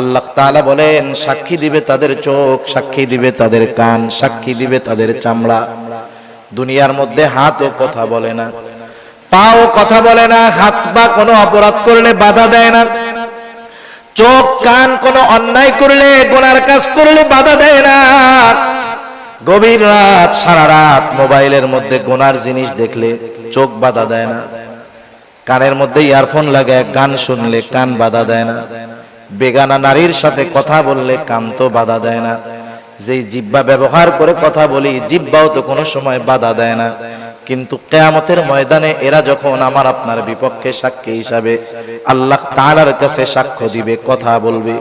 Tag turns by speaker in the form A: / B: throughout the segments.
A: আল্লাহ তাআলা বলেন, সাক্ষী দিবে তাদের চোখ, সাক্ষী দিবে তাদের কান, সাক্ষী দিবে তাদের চামড়া। দুনিয়ার মধ্যে হাতও কথা বলে না, পাও কথা বলে না, হাত বা কোনো অপরাধ করলে বাধা দেয় না, চোখ কান কোনো অন্যায় করলে গোনার কাজ করলে বাধা দেয় না। গভীর রাত, সারা রাত মোবাইলের মধ্যে গোনার জিনিস দেখলে চোখ বাধা দেয় না। কানের মধ্যে ইয়ারফোন লাগায় গান শুনলে কান বাধা দেয় না। বেগানা নারীর সাথে কথা বললে কান তো বাধা দেয় না। যেই জিব্বা ব্যবহার করে কথা বলি জিব্বাও তো কোনো সময় বাধা দেয় না। কিন্তু কেয়ামতের ময়দানে এরা যখন আমার, আপনার বিপক্ষে সাক্ষী হিসাবে আল্লাহ তাআলার কাছে সাক্ষ্য দিবে, কথা বলবে,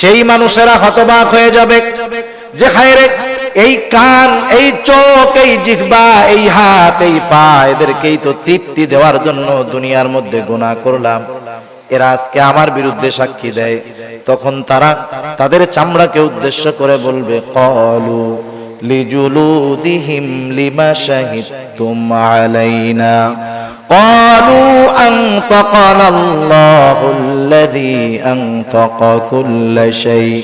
A: সেই মানুষেরা হতবাক হয়ে যাবে যে হায় রে এই কান এই চোখ এই জিহ্বা এই হাত এই পা এদেরকেই তো তৃপ্তি দেওয়ার জন্য দুনিয়ার মধ্যে গুনাহ করলাম এরা আজকে আমার বিরুদ্ধে সাক্ষী দেয় তখন তারা তাদের চামড়াকে উদ্দেশ্য করে বলবে কলু লিজুলুদিহিম লিমা শাহিদতুম আলাইনা قالوا أنطقنا الله الذي أنطق كل شيء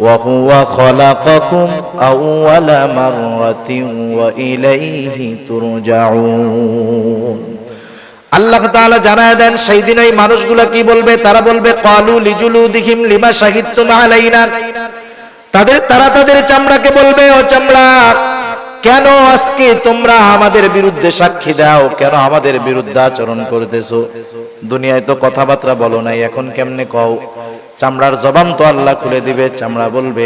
A: وهو خلقكم أول مرة وإليه ترجعون আল্লাহ তাআলা জানায় দেন সেই দিন ওই মানুষগুলো কি বলবে তারা বলবে কালু লিজুলু দিহিম লিমা শাহিদতুম আলাইনা তাদের তারা তাদের চামড়াকে বলবে ও চামড়া কেন আজকে তোমরা আমাদের বিরুদ্ধে সাক্ষী দাও? কেন আমাদের বিরুদ্ধে আচরণ করতেছো? দুনিয়ায় তো কথাবার্তা বলো নাই, এখন কেমনে কও? চামড়ার জবান তো আল্লাহ খুলে দিবে, চামড়া বলবে,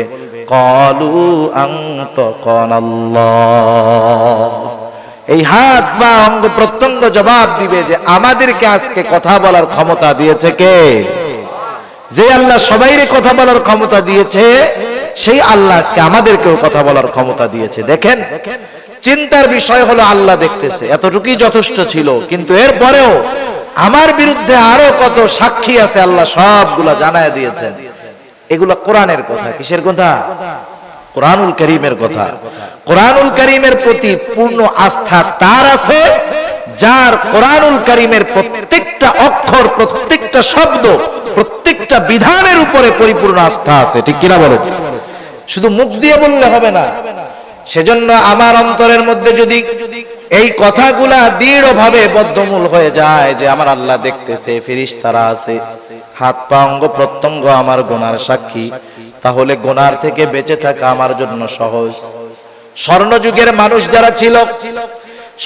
A: কলু আন্ত এই হাত বা অঙ্গ প্রত্যঙ্গ জবাব দিবে যে আমাদেরকে আজকে কথা বলার ক্ষমতা দিয়েছে কে? যে আল্লাহ সবাইরে কথা বলার ক্ষমতা দিয়েছে সেই আল্লাহ আজকে আমাদেরকেও কথা বলার ক্ষমতা দিয়েছে। দেখেন, চিন্তার বিষয় হলো আল্লাহ দেখতেছে। এতটুকুই যথেষ্ট ছিল। কিন্তু এরপরেও আমার বিরুদ্ধে আরও কত সাক্ষী আছে আল্লাহ সবগুলা জানায় দিয়েছেন। এগুলা কোরআনের কথা। কিসের কথা? কোরআনুল করিমের কথা। কোরআনুল করিমের প্রতি পূর্ণ আস্থা তার আছে, যার কোরআনুল করিমের প্রত্যেকটা অক্ষর, প্রত্যেকটা শব্দ, প্রত্যেকটা বিধানের উপরে পরিপূর্ণ আস্থা আছে। ঠিক কিনা বলেন? শুধু মুখ দিয়ে বললে হবে না। সেজন্য আমার অন্তরের মধ্যে যদি এই কথাগুলা দৃঢ়ভাবে বদ্ধমূল হয়ে যায় যে আমার আল্লাহ দেখতেছে, ফিরিস্তারা আছে, হাত পা অঙ্গ প্রত্যঙ্গ আমার গোনার সাক্ষী, তাহলে গোনার থেকে বেঁচে থাকা আমার জন্য সহজ। স্বর্ণযুগের মানুষ যারা ছিল,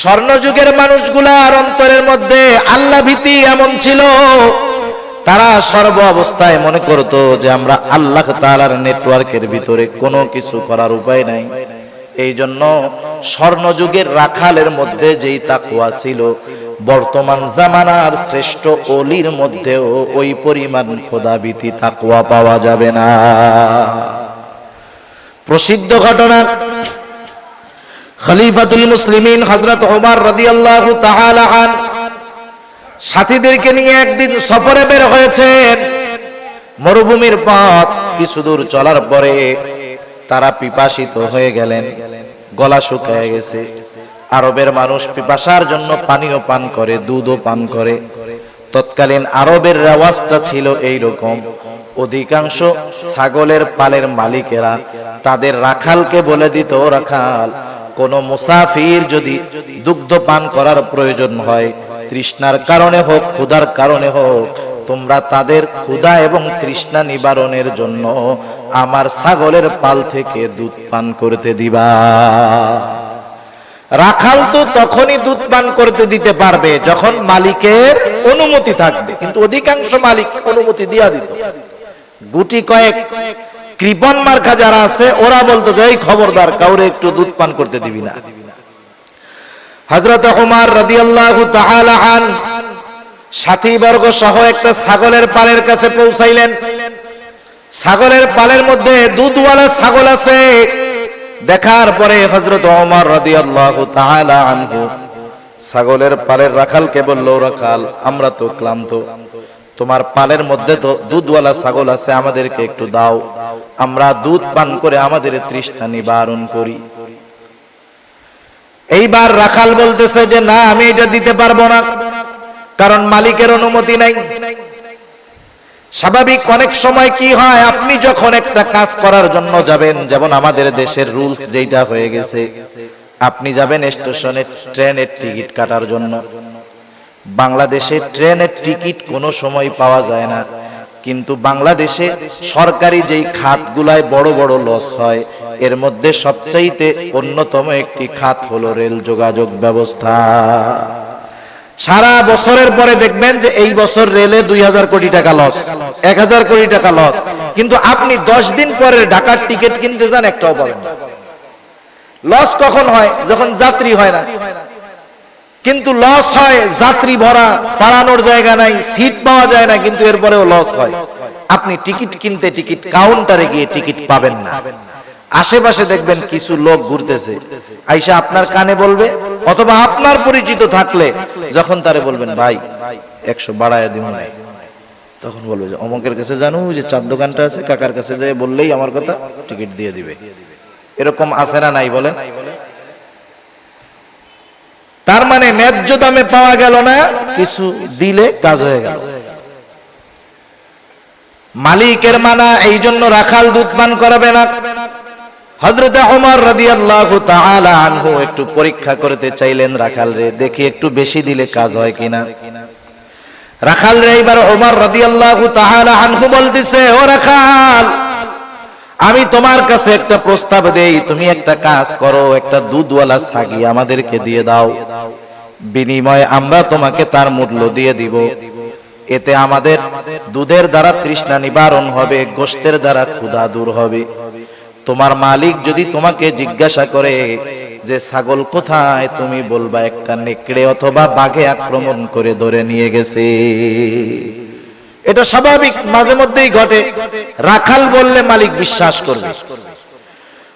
A: স্বর্ণযুগের মানুষগুলার অন্তরের মধ্যে আল্লাহ ভীতি এমন ছিল তারা সর্ব অবস্থায় মনে করতো যে আমরা আল্লাহ তাআলার নেটওয়ার্কের ভিতরে কোনো কিছু করার উপায় নাই। এই জন্য স্বর্ণযুগের রাখালের মধ্যে যেই তাকুয়া ছিল, বর্তমান জামানার শ্রেষ্ঠ অলির মধ্যেও ওই পরিমাণ খোদাবিতি তাকুয়া পাওয়া যাবে না। প্রসিদ্ধ ঘটনা খলিফাতুল মুসলিমিন হযরত ওমর রাদিয়াল্লাহু তাআলা আন সাথীদেরকে নিয়ে একদিন সফরে বের হয়েছেন। মরুভূমির পথ কিছু দূর চলার পরে তারা পিপাসিত হয়ে গেলেন, গলা শুকায় গেছে। আরবের মানুষ পিপাসার জন্য পানীয় পান করে, দুধও পান করে। তৎকালীন আরবের রেওয়াজটা ছিল এই রকম অধিকাংশ ছাগলের পালের মালিকেরা তাদের রাখালকে বলে দিত, রাখাল, কোন মুসাফির যদি দুগ্ধ পান করার প্রয়োজন হয় তৃষ্ণার কারণে হোক, ক্ষুধার কারণে হোক, তোমরা তাদের ক্ষুধা এবং তৃষ্ণা নিবারণের জন্য আমার ছাগলের পাল থেকে দুধ পান করতে দিবা। রাখাল তো তখনই দুধ পান করতে দিতে পারবে যখন মালিকের অনুমতি থাকবে। কিন্তু অধিকাংশ মালিক অনুমতি দিয়া দিত। গুটি কয়েক কৃপন মার্কা যারা আছে, ওরা বলতো যে খবরদার, কাউরে একটু দুধ পান করতে দিবি না। হজরত উমার রাদিয়াল্লাহু তাআলা আন সাথী বর্গ সহ একটা ছাগলের পালের কাছে পৌঁছাইলেন। ছাগলের পালের মধ্যে দুধওয়ালা ছাগল আছে। দেখার পরে হজরত ওমর তাআলা আনহু ছাগলের পালের রাখালকে বলল, রাখাল, আমরা তো ক্লান্ত। তোমার পালের মধ্যে তো দুধওয়ালা ছাগল আছে, আমাদেরকে একটু দাও। আমরা দুধ পান করে আমাদের তৃষ্ণা নিবারণ করি। এইবার রাখাল বলতেছে যে, না, আমি এটা দিতে পারব না। কারণ মালিকের অনুমতি নাই। স্বাভাবিক অনেক সময় কি হয়, আপনি যখন একটা কাজ করার জন্য যাবেন, যেমন আমাদের দেশের রুলস যেটা হয়ে গেছে, আপনি যাবেন স্টেশনে ট্রেনের টিকিট কাটার জন্য। বাংলাদেশে ট্রেনের টিকিট কোনো সময় পাওয়া যায় না। কিন্তু বাংলাদেশে সরকারি যেই খাতগুলায় বড় বড় লস হয় এর মধ্যে সবচাইতে অন্যতম একটি খাত হলো রেল যোগাযোগ ব্যবস্থা। সারা বছরের পরে দেখবেন যে এই বছর রেলে দুই হাজার কোটি টাকা লস এক হাজার কোটি টাকা লস কিন্তু আপনি দশ দিন পরে ঢাকার টিকিট কিনতে যান, একটাও পাবেন লস কখন হয়? যখন যাত্রী হয় না। কিন্তু লস হয়, যাত্রী ভরা, পালানোর জায়গা নাই সিট পাওয়া যায় না, কিন্তু এরপরেও লস হয়। আপনি টিকিট কিনতে টিকিট কাউন্টারে গিয়ে টিকিট পাবেন না। আশেপাশে দেখবেন কিছু লোক ঘুরতেছে। আইসা আপনার কানে বলবে অথবা আপনার পরিচিত থাকলে যখন তারে বলবেন, ভাই, একশো বাড়ায় দিব নাই তখন বলবে যে, অমকের কাছে জানো যে চার দোকানটা আছে, কাকার কাছে যায় বললেই আমার কথা, টিকিট দিয়ে দিবে। এরকম আছে না নাই বলেন? তার মানে ন্যায্য দামে পাওয়া গেল না, কিছু দিলে কাজ হয়ে গেল। মালিকের মানা এই জন্য রাখাল দুধ পান করাবে না। হজরতে আনহু একটু পরীক্ষা করতে চাইলেন, রাখাল রে, দেখি একটু বেশি দিলে কাজ হয় কিনা। রাখাল রে আনহু ও রাখাল, আমি তোমার কাছে একটা প্রস্তাব দেই, তুমি একটা কাজ করো, একটা দুধওয়ালা ছাগি আমাদেরকে দিয়ে দাও। বিনিময়ে আমরা তোমাকে তার মূল্য দিয়ে দিব। এতে আমাদের দুধের দ্বারা তৃষ্ণা নিবারণ হবে গোস্তের দ্বারা ক্ষুধা দূর হবে। তোমার মালিক যদি তোমাকে জিজ্ঞাসা করে যে, ছাগল কোথায়? তুমি বলবা, একটা নেকড়ে অথবা বাঘে আক্রমণ করে ধরে নিয়ে গেছে। এটা স্বাভাবিক, মাঝে মধ্যেই ঘটে। রাখাল বললে মালিক বিশ্বাস করবে।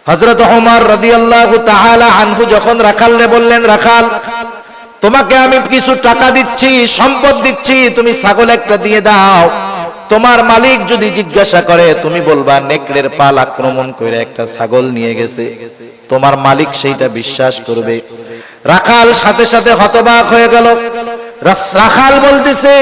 A: হজরত ওমর রাদিয়াল্লাহু তাআলা আনহু যখন রাখালরে বললেন, রাখাল, তোমাকে আমি কিছু টাকা দিচ্ছি, সম্পদ দিচ্ছি, তুমি ছাগল একটা দিয়ে দাও। তোমার মালিক যদি জিজ্ঞাসা করে, তুমি বলবা নেকড়ের পাল আক্রমণ করে একটা ছাগল নিয়ে গেছে। তোমার মালিক সেইটা বিশ্বাস করবে। রাখাল সাথে সাথে হতবাক হয়ে গেল। রাখাল বলতেছে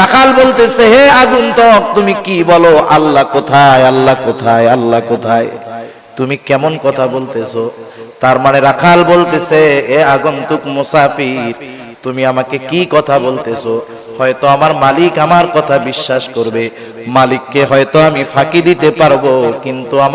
A: রাখাল বলতেছে, হে আগন্তুক, তুমি কি বলো? আল্লাহ কোথায়? আল্লাহ কোথায়? আল্লাহ কোথায়? তুমি কেমন কথা বলতেছো? তার মানে রাখাল বলতেছে, এ আগন্তুক মুসাফির, তুমি আমাকে কি কথা বলতেছো? হয়তো আমার মালিক আমার কথা বিশ্বাস করবে। মালিককে হয়তো আমি ফাঁকি দিতে পারব, কিন্তু আমার